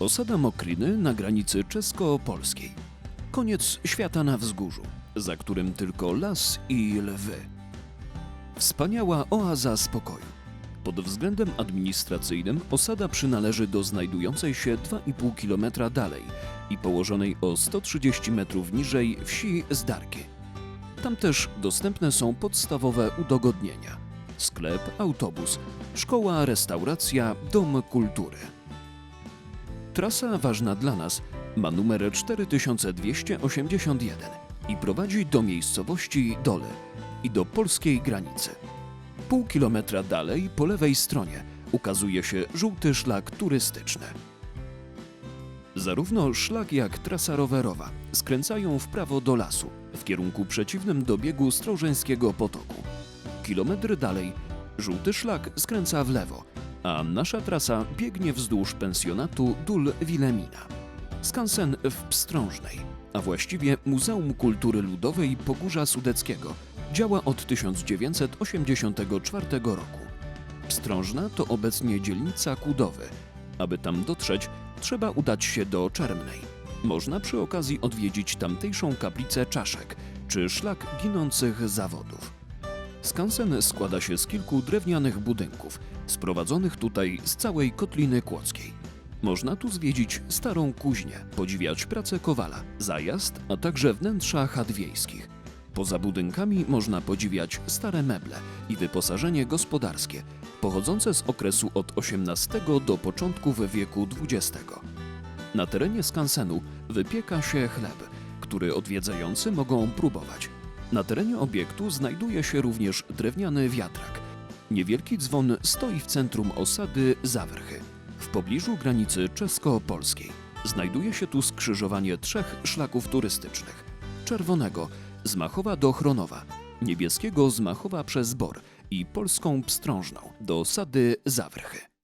Osada Mokriny na granicy czesko-polskiej. Koniec świata na wzgórzu, za którym tylko las i lwy. Wspaniała oaza spokoju. Pod względem administracyjnym osada przynależy do znajdującej się 2,5 km dalej i położonej o 130 metrów niżej wsi Zdarki. Tam też dostępne są podstawowe udogodnienia: sklep, autobus, szkoła, restauracja, dom kultury. Trasa ważna dla nas ma numer 4281 i prowadzi do miejscowości Dole i do polskiej granicy. Pół kilometra dalej, po lewej stronie, ukazuje się żółty szlak turystyczny. Zarówno szlak jak trasa rowerowa skręcają w prawo do lasu, w kierunku przeciwnym do biegu Strożeńskiego Potoku. Kilometr dalej, żółty szlak skręca w lewo, a nasza trasa biegnie wzdłuż pensjonatu Dól Wilemina. Skansen w Pstrążnej, a właściwie Muzeum Kultury Ludowej Pogórza Sudeckiego, działa od 1984 roku. Pstrążna to obecnie dzielnica Kudowy. Aby tam dotrzeć, trzeba udać się do Czermnej. Można przy okazji odwiedzić tamtejszą kaplicę czaszek czy szlak ginących zawodów. Skansen składa się z kilku drewnianych budynków, sprowadzonych tutaj z całej Kotliny Kłodzkiej. Można tu zwiedzić starą kuźnię, podziwiać pracę kowala, zajazd, a także wnętrza chat wiejskich. Poza budynkami można podziwiać stare meble i wyposażenie gospodarskie, pochodzące z okresu od XVIII do początków wieku XX. Na terenie skansenu wypieka się chleb, który odwiedzający mogą próbować. Na terenie obiektu znajduje się również drewniany wiatrak. Niewielki dzwon stoi w centrum osady Zawrchy, w pobliżu granicy czesko-polskiej. Znajduje się tu skrzyżowanie trzech szlaków turystycznych. Czerwonego z Machowa do Chronowa, niebieskiego z Machowa przez Bor i polską pstrążną do osady Zawrchy.